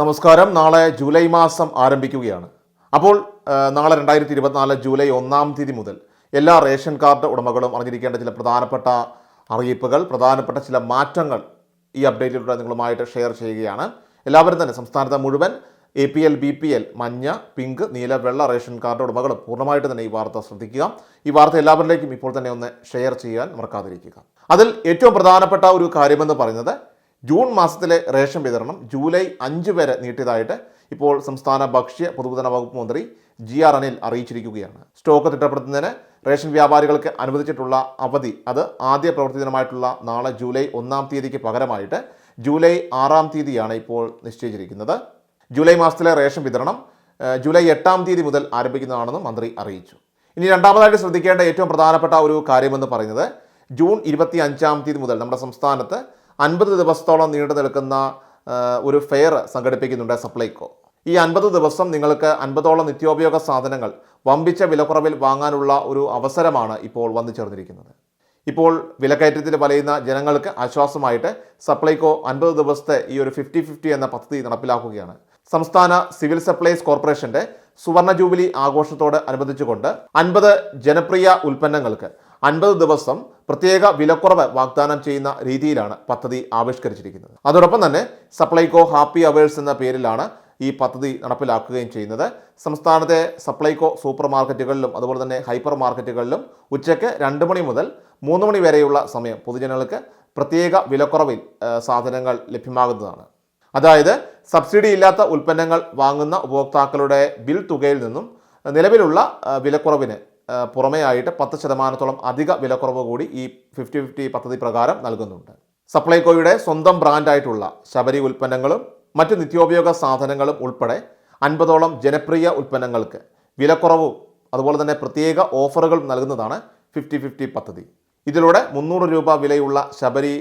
നമസ്കാരം. നാളെ ജൂലൈ മാസം ആരംഭിക്കുകയാണ്. അപ്പോൾ നാളെ രണ്ടായിരത്തി ഇരുപത്തിനാല് ജൂലൈ ഒന്നാം തീയതി മുതൽ എല്ലാ റേഷൻ കാർഡ് ഉടമകളും അറിഞ്ഞിരിക്കേണ്ട ചില പ്രധാനപ്പെട്ട അറിയിപ്പുകൾ പ്രധാനപ്പെട്ട ചില മാറ്റങ്ങൾ ഈ അപ്ഡേറ്റിലൂടെ നിങ്ങളുമായിട്ട് ഷെയർ ചെയ്യുകയാണ്. എല്ലാവരും തന്നെ സംസ്ഥാനത്തെ മുഴുവൻ A P L B P L മഞ്ഞ പിങ്ക് നീല വെള്ള റേഷൻ കാർഡ് ഉടമകളും പൂർണമായിട്ട് തന്നെ ഈ വാർത്ത ശ്രദ്ധിക്കുക. ഈ വാർത്ത എല്ലാവരിലേക്കും ഇപ്പോൾ തന്നെ ഒന്ന് ഷെയർ ചെയ്യാൻ മറക്കാതിരിക്കുക. അതിൽ ഏറ്റവും പ്രധാനപ്പെട്ട ഒരു കാര്യമെന്ന് പറയുന്നത് ജൂൺ മാസത്തിലെ റേഷൻ വിതരണം ജൂലൈ അഞ്ച് വരെ നീട്ടിയതായിട്ട് ഇപ്പോൾ സംസ്ഥാന ഭക്ഷ്യ പൊതുവിതരണ വകുപ്പ് മന്ത്രി ജി ആർ അനിൽ അറിയിച്ചിരിക്കുകയാണ്. സ്റ്റോക്ക് തിട്ടപ്പെടുത്തുന്നതിന് റേഷൻ വ്യാപാരികൾക്ക് അനുവദിച്ചിട്ടുള്ള അവധി അത് ആദ്യ പ്രവൃത്തി ദിനമായിട്ടുള്ള നാളെ ജൂലൈ ഒന്നാം തീയതിക്ക് പകരമായിട്ട് ജൂലൈ ആറാം തീയതിയാണ് ഇപ്പോൾ നിശ്ചയിച്ചിരിക്കുന്നത്. ജൂലൈ മാസത്തിലെ റേഷൻ വിതരണം ജൂലൈ എട്ടാം തീയതി മുതൽ ആരംഭിക്കുന്നതാണെന്നും മന്ത്രി അറിയിച്ചു. ഇനി രണ്ടാമതായിട്ട് ശ്രദ്ധിക്കേണ്ട ഏറ്റവും പ്രധാനപ്പെട്ട ഒരു കാര്യമെന്ന് പറയുന്നത് ജൂൺ ഇരുപത്തി അഞ്ചാം തീയതി മുതൽ നമ്മുടെ സംസ്ഥാനത്ത് അൻപത് ദിവസത്തോളം നീണ്ടു നിൽക്കുന്ന ഒരു ഫെയർ സംഘടിപ്പിക്കുന്നുണ്ട് സപ്ലൈകോ. ഈ അൻപത് ദിവസം നിങ്ങൾക്ക് അൻപതോളം നിത്യോപയോഗ സാധനങ്ങൾ വമ്പിച്ച വിലക്കുറവിൽ വാങ്ങാനുള്ള ഒരു അവസരമാണ് ഇപ്പോൾ വന്നു ചേർന്നിരിക്കുന്നത്. ഇപ്പോൾ വിലക്കയറ്റത്തിൽ വലയുന്ന ജനങ്ങൾക്ക് ആശ്വാസമായിട്ട് സപ്ലൈകോ അൻപത് ദിവസത്തെ ഈ ഒരു ഫിഫ്റ്റി ഫിഫ്റ്റി എന്ന പദ്ധതി നടപ്പിലാക്കുകയാണ്. സംസ്ഥാന സിവിൽ സപ്ലൈസ് കോർപ്പറേഷന്റെ സുവർണ ജൂബിലി ആഘോഷത്തോട് അനുബന്ധിച്ചുകൊണ്ട് അൻപത് ജനപ്രിയ ഉൽപ്പന്നങ്ങൾക്ക് അൻപത് ദിവസം പ്രത്യേക വിലക്കുറവ് വാഗ്ദാനം ചെയ്യുന്ന രീതിയിലാണ് പദ്ധതി ആവിഷ്കരിച്ചിരിക്കുന്നത്. അതോടൊപ്പം തന്നെ സപ്ലൈകോ ഹാപ്പി അവേഴ്സ് എന്ന പേരിലാണ് ഈ പദ്ധതി നടപ്പിലാക്കുകയും ചെയ്യുന്നത്. സംസ്ഥാനത്തെ സപ്ലൈകോ സൂപ്പർ മാർക്കറ്റുകളിലും അതുപോലെ തന്നെ ഹൈപ്പർ മാർക്കറ്റുകളിലും ഉച്ചയ്ക്ക് രണ്ട് മണി മുതൽ മൂന്ന് മണി വരെയുള്ള സമയം പൊതുജനങ്ങൾക്ക് പ്രത്യേക വിലക്കുറവിൽ സാധനങ്ങൾ ലഭ്യമാകുന്നതാണ്. അതായത് സബ്സിഡി ഇല്ലാത്ത ഉൽപ്പന്നങ്ങൾ വാങ്ങുന്ന ഉപഭോക്താക്കളുടെ ബിൽ തുകയിൽ നിന്നും നിലവിലുള്ള വിലക്കുറവിന് പുറമെയായിട്ട് പത്ത് ശതമാനത്തോളം അധിക വിലക്കുറവ് കൂടി ഈ ഫിഫ്റ്റി ഫിഫ്റ്റി പദ്ധതി പ്രകാരം നൽകുന്നുണ്ട്. സപ്ലൈകോയുടെ സ്വന്തം ബ്രാൻഡായിട്ടുള്ള ശബരി ഉൽപ്പന്നങ്ങളും മറ്റ് നിത്യോപയോഗ സാധനങ്ങളും ഉൾപ്പെടെ അൻപതോളം ജനപ്രിയ ഉൽപ്പന്നങ്ങൾക്ക് വിലക്കുറവും അതുപോലെ തന്നെ പ്രത്യേക ഓഫറുകൾ നൽകുന്നതാണ് ഫിഫ്റ്റി ഫിഫ്റ്റി പദ്ധതി. ഇതിലൂടെ മുന്നൂറ് രൂപ വിലയുള്ള ശബരി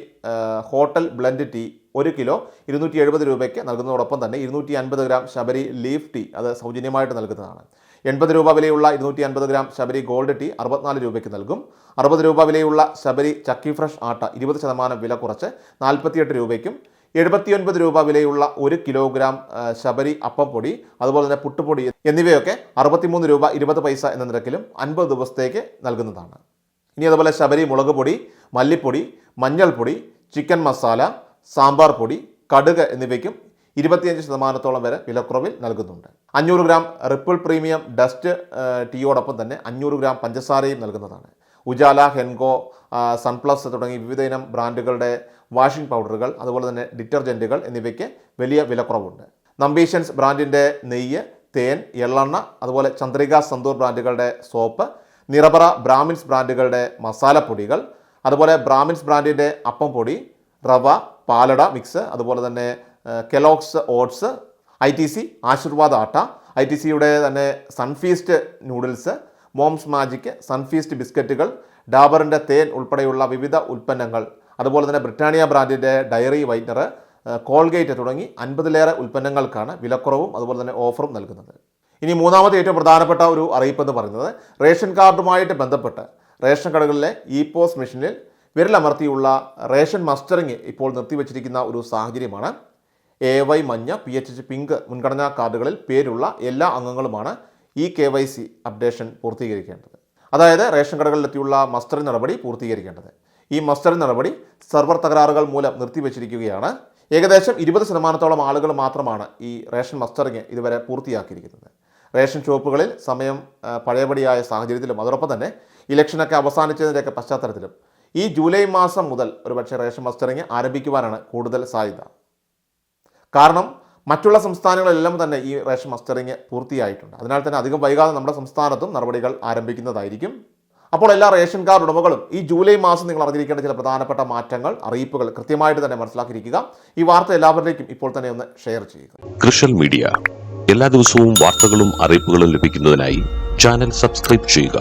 ഹോട്ടൽ ബ്ലെൻഡ് ടീ ഒരു കിലോ ഇരുന്നൂറ്റി എഴുപത് രൂപയ്ക്ക് നൽകുന്നതോടൊപ്പം തന്നെ ഇരുന്നൂറ്റി അൻപത് ഗ്രാം ശബരി ലീഫ് ടീ അത് സൗജന്യമായിട്ട് നൽകുന്നതാണ്. എൺപത് രൂപ വിലയുള്ള ഇരുന്നൂറ്റി അൻപത് ഗ്രാം ശബരി ഗോൾഡ് ടീ അറുപത്തിനാല് രൂപയ്ക്ക് നൽകും. അറുപത് രൂപ വിലയുള്ള ശബരി ചക്കി ഫ്രഷ് ആട്ട ഇരുപത് ശതമാനം വില കുറച്ച് നാൽപ്പത്തിയെട്ട് രൂപയ്ക്കും. എഴുപത്തിയൊൻപത് രൂപ വിലയുള്ള ഒരു കിലോഗ്രാം ശബരി അപ്പം പൊടി അതുപോലെ തന്നെ പുട്ടുപൊടി എന്നിവയൊക്കെ അറുപത്തിമൂന്ന് രൂപ ഇരുപത് പൈസ എന്ന നിരക്കിലും അൻപത് ദിവസത്തേക്ക് നൽകുന്നതാണ്. ഇനി അതുപോലെ ശബരി മുളക് പൊടി മല്ലിപ്പൊടി മഞ്ഞൾപ്പൊടി ചിക്കൻ മസാല സാമ്പാർ പൊടി കടുക് എന്നിവയ്ക്കും ഇരുപത്തിയഞ്ച് ശതമാനത്തോളം വരെ വിലക്കുറവിൽ നൽകുന്നുണ്ട്. അഞ്ഞൂറ് ഗ്രാം റിപ്പിൾ പ്രീമിയം ഡസ്റ്റ് ടീയോടൊപ്പം തന്നെ അഞ്ഞൂറ് ഗ്രാം പഞ്ചസാരയും നൽകുന്നതാണ്. ഉജാല ഹെൻകോ സൺപ്ലസ് തുടങ്ങി വിവിധ ഇനം ബ്രാൻഡുകളുടെ വാഷിംഗ് പൗഡറുകൾ അതുപോലെ തന്നെ ഡിറ്റർജന്റുകൾ എന്നിവയ്ക്ക് വലിയ വിലക്കുറവുണ്ട്. നമ്പീഷൻസ് ബ്രാൻഡിന്റെ നെയ്യ് തേൻ എള്ളെണ്ണ അതുപോലെ ചന്ദ്രിക സന്തൂർ ബ്രാൻഡുകളുടെ സോപ്പ് നിറബറ ബ്രാഹ്മിൻസ് ബ്രാൻഡുകളുടെ മസാലപ്പൊടികൾ അതുപോലെ ബ്രാഹ്മിൻസ് ബ്രാൻഡിന്റെ അപ്പം പൊടി റവ പാലട മിക്സ് അതുപോലെ തന്നെ Kellogg's oats I T C Aashirvaad atta I T സിയുടെ തന്നെ Sunfeast noodles Mom's magic Sunfeast ബിസ്ക്കറ്റുകൾ ഡാബറിന്റെ തേൻ ഉൾപ്പെടെയുള്ള വിവിധ ഉൽപ്പന്നങ്ങൾ. അതുപോലെ തന്നെ ബ്രിട്ടാനിയ ബ്രാൻഡിന്റെ ഡയറി വൈറ്റ്നർ കോൾഗേറ്റ് തുടങ്ങി അൻപതിലേറെ ഉൽപ്പന്നങ്ങൾക്കാണ് വിലക്കുറവും അതുപോലെ തന്നെ ഓഫറും നൽകുന്നത്. ഇനി മൂന്നാമത്തെ ഏറ്റവും പ്രധാനപ്പെട്ട ഒരു അറിയിപ്പ് എന്ന് പറയുന്നത് റേഷൻ കാർഡുമായിട്ട് ബന്ധപ്പെട്ട് റേഷൻ കടകളിലെ ഇ പോസ് മെഷീനിൽ വിരലമർത്തിയുള്ള റേഷൻ മസ്റ്ററിങ് ഇപ്പോൾ നിർത്തിവച്ചിരിക്കുന്ന ഒരു സാഹചര്യമാണ്. എ വൈ മഞ്ഞ പി എച്ച് എച്ച് പിങ്ക് മുൻഗണനാ കാർഡുകളിൽ പേരുള്ള എല്ലാ അംഗങ്ങളുമാണ് ഈ കെ വൈ സി അപ്ഡേഷൻ പൂർത്തീകരിക്കേണ്ടത്. അതായത് റേഷൻ കടകളിലെത്തിയുള്ള മസ്റ്റർ നടപടി പൂർത്തീകരിക്കേണ്ടത്. ഈ മസ്റ്റർ നടപടി സെർവർ തകരാറുകൾ മൂലം നിർത്തിവച്ചിരിക്കുകയാണ്. ഏകദേശം ഇരുപത് ശതമാനത്തോളം ആളുകൾ മാത്രമാണ് ഈ റേഷൻ മസ്റ്ററിങ് ഇതുവരെ പൂർത്തിയാക്കിയിരിക്കുന്നത്. റേഷൻ ഷോപ്പുകളിൽ സമയം പഴയപടിയായ സാഹചര്യത്തിലും അതോടൊപ്പം തന്നെ ഇലക്ഷനൊക്കെ അവസാനിച്ചതിന്റെയൊക്കെ പശ്ചാത്തലത്തിലും ഈ ജൂലൈ മാസം മുതൽ ഒരുപക്ഷെ റേഷൻ മസ്റ്ററിങ് ആരംഭിക്കുവാനാണ് കൂടുതൽ സാധ്യത. കാരണം മറ്റുള്ള സംസ്ഥാനങ്ങളിലെല്ലാം തന്നെ ഈ റേഷൻ മസ്റ്ററിങ് പൂർത്തിയായിട്ടുണ്ട്. അതിനാൽ തന്നെ അധികം വൈകാതെ നമ്മുടെ സംസ്ഥാനത്തും നടപടികൾ ആരംഭിക്കുന്നതായിരിക്കും. അപ്പോൾ എല്ലാ റേഷൻ കാർഡ് ഉടമകളും ഈ ജൂലൈ മാസം നിങ്ങൾ അറിഞ്ഞിരിക്കേണ്ട ചില പ്രധാനപ്പെട്ട മാറ്റങ്ങൾ അറിയിപ്പുകൾ കൃത്യമായിട്ട് തന്നെ മനസ്സിലാക്കിയിരിക്കുക. ഈ വാർത്ത എല്ലാവരിലേക്കും ഇപ്പോൾ തന്നെ ഒന്ന് ഷെയർ ചെയ്യുക. കൃഷൽ മീഡിയ. എല്ലാ ദിവസവും വാർത്തകളും അറിയിപ്പുകളും ലഭിക്കുന്നതിനായി ചാനൽ സബ്സ്ക്രൈബ് ചെയ്യുക.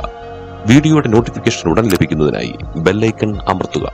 വീഡിയോയുടെ നോട്ടിഫിക്കേഷൻ ഉടൻ ലഭിക്കുന്നതിനായി ബെല്ലൈക്കൺ അമർത്തുക.